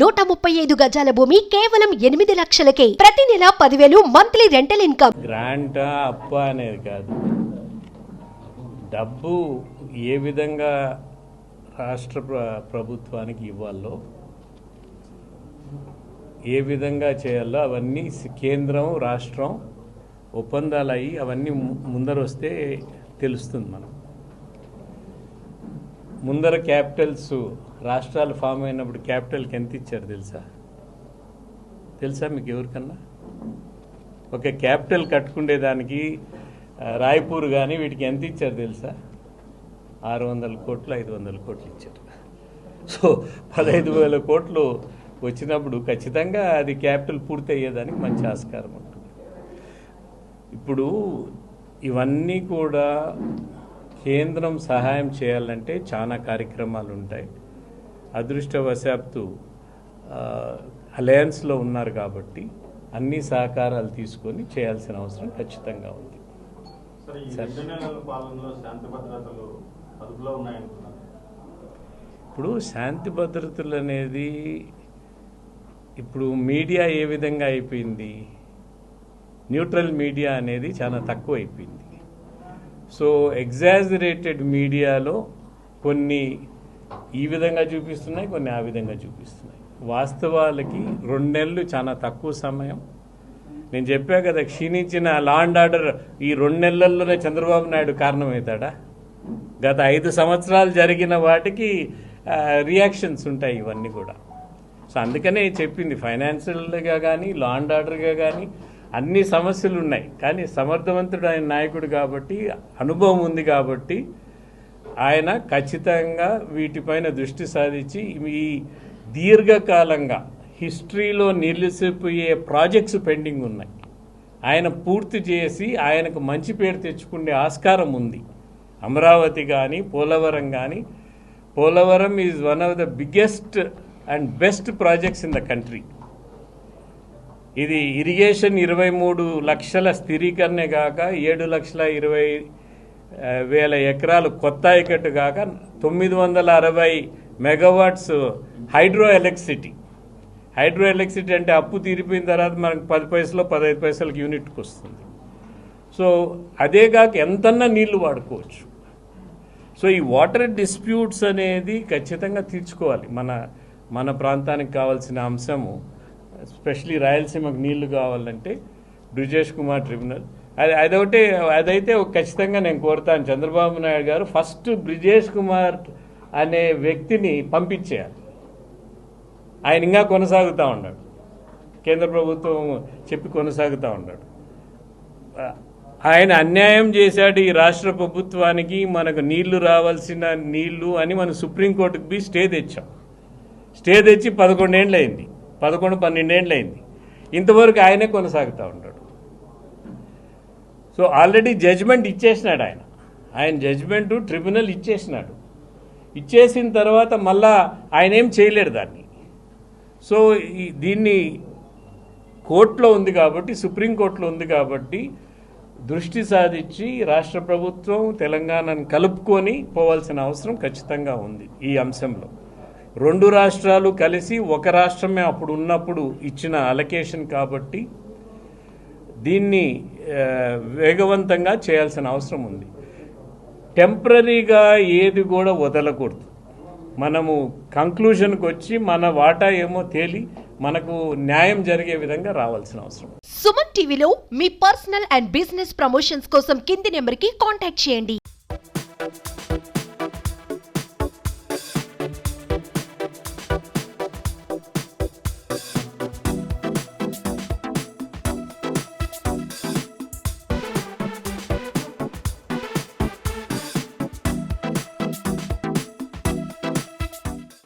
నూట ముప్పై ఐదు గజాల భూమి కేవలం ఎనిమిది లక్షలకే. ప్రతి నెల పదివేలు మంత్లీ రెంటల్ ఇన్కమ్. గ్రాంటా అప్ప అనేది కాదు. డబ్బు ఏ విధంగా రాష్ట్ర ప్రభుత్వానికి ఇవ్వాలో ఏ విధంగా చేయాలో అవన్నీ కేంద్రం రాష్ట్రం ఒప్పందాలు అయ్యి అవన్నీ ముందరొస్తే ముందర వస్తే తెలుస్తుంది మనం ముందర క్యాపిటల్స్ రాష్ట్రాలు ఫామ్ అయినప్పుడు క్యాపిటల్కి ఎంత ఇచ్చారు తెలుసా? తెలుసా మీకు ఎవరికన్నా? ఒక క్యాపిటల్ కట్టుకునేదానికి రాయపూర్ కానీ వీటికి ఎంత ఇచ్చారు తెలుసా? ఆరు వందల కోట్లు ఐదు వందల కోట్లు ఇచ్చారు. సో పదహైదు వేల కోట్లు వచ్చినప్పుడు ఖచ్చితంగా అది క్యాపిటల్ పూర్తి అయ్యేదానికి మంచి ఆస్కారం ఉంటుంది. ఇప్పుడు ఇవన్నీ కూడా కేంద్రం సహాయం చేయాలంటే చాలా కార్యక్రమాలు ఉంటాయి అదృష్టవశాత్తు అలయన్స్లో ఉన్నారు కాబట్టి అన్ని సహకారాలు తీసుకొని చేయాల్సిన అవసరం ఖచ్చితంగా ఉంది. ఇప్పుడు శాంతి భద్రతలు అనేది ఇప్పుడు మీడియా ఏ విధంగా అయిపోయింది? న్యూట్రల్ మీడియా అనేది చాలా తక్కువ అయిపోయింది సో ఎగ్జాజరేటెడ్ మీడియాలో కొన్ని ఈ విధంగా చూపిస్తున్నాయి కొన్ని ఆ విధంగా చూపిస్తున్నాయి. వాస్తవాలకి రెండు నెలలు చాలా తక్కువ సమయం. నేను చెప్పా కదా క్షీణించిన లా అండ్ ఆర్డర్ ఈ రెండు నెలల్లోనే చంద్రబాబు నాయుడు కారణమవుతాడా? గత ఐదు సంవత్సరాలు జరిగిన వాటికి రియాక్షన్స్ ఉంటాయి ఇవన్నీ కూడా. సో అందుకనే చెప్పింది ఫైనాన్షియల్గా కానీ లా అండ్ ఆర్డర్గా కానీ అన్ని సమస్యలు ఉన్నాయి. కానీ సమర్థవంతుడు ఆయన నాయకుడు కాబట్టి అనుభవం ఉంది కాబట్టి ఆయన ఖచ్చితంగా వీటిపైన దృష్టి సాధించి ఈ దీర్ఘకాలంగా హిస్టరీలో నిలిచిపోయే ప్రాజెక్ట్స్ పెండింగ్ ఉన్నాయి. ఆయన పూర్తి చేసి ఆయనకు మంచి పేరు తెచ్చుకునే ఆస్కారం ఉంది. అమరావతి కానీ పోలవరం కానీ Polavaram is one of the biggest and best projects in the country ఇది ఇరిగేషన్ ఇరవై మూడు లక్షల స్థిరీకరణే కాక ఏడు లక్షల ఇరవై వేల ఎకరాలు కొత్త ఆయకట్టు కాక తొమ్మిది వందల అరవై megawatts hydro electricity hydro electricity అంటే అప్పు తీరిపోయిన తర్వాత మనకు పది పైసలు పదహైదు పైసలకి యూనిట్కి వస్తుంది. సో అదే కాక ఎంతన్నా నీళ్ళు వాడుకోవచ్చు. సో ఈ వాటర్ డిస్ప్యూట్స్ అనేది ఖచ్చితంగా తీర్చుకోవాలి. మన మన ప్రాంతానికి కావాల్సిన అంశము ఎస్పెషలీ రాయలసీమకు నీళ్ళు కావాలంటే బ్రిజేష్ కుమార్ ట్రిబ్యునల్. అది అదొకటి అదైతే ఖచ్చితంగా నేను కోరుతాను. చంద్రబాబు నాయుడు గారు ఫస్ట్ బ్రిజేష్ కుమార్ అనే వ్యక్తిని పంపించేయాలి. ఆయన ఇంకా కొనసాగుతూ ఉన్నాడు. కేంద్ర ప్రభుత్వం చెప్పి కొనసాగుతూ ఉన్నాడు. ఆయన అన్యాయం చేశాడు ఈ రాష్ట్ర ప్రభుత్వానికి మనకు నీళ్ళు రావాల్సిన నీళ్ళు అని మనం సుప్రీంకోర్టుకి పోయి స్టే తెచ్చాం. స్టే తెచ్చి పదకొండేళ్ళు అయింది పదకొండు పన్నెండేళ్ళు అయింది ఇంతవరకు ఆయనే కొనసాగుతూ ఉంటాడు సో ఆల్రెడీ జడ్జ్మెంట్ ఇచ్చేసినాడు ఆయన. ఆయన జడ్జ్మెంట్ ట్రిబ్యునల్ ఇచ్చేసినాడు. ఇచ్చేసిన తర్వాత మళ్ళా ఆయన ఏం చేయలేడు దాన్ని. సో ఈ దీన్ని కోర్టులో ఉంది కాబట్టి సుప్రీంకోర్టులో ఉంది కాబట్టి దృష్టి సాధించి రాష్ట్ర ప్రభుత్వం తెలంగాణను కలుపుకొని పోవాల్సిన అవసరం ఖచ్చితంగా ఉంది ఈ అంశంలో. రెండు రాష్ట్రాలు కలిసి ఒక రాష్ట్రమే అప్పుడు ఉన్నప్పుడు ఇచ్చిన అలకేషన్ కాబట్టి దీన్ని వేగవంతంగా చేయాల్సిన అవసరం ఉంది. టెంపరీగా ఏది కూడా వదలకూడదు. మనము కంక్లూజన్కి వచ్చి మన వాటా ఏమో తేలి మనకు న్యాయం జరిగే విధంగా రావాల్సిన అవసరం సుమన్ టీవీలో మీ పర్సనల్ అండ్ బిజినెస్ ప్రమోషన్స్ కోసం కింది నెంబర్కి కాంటాక్ట్ చేయండి.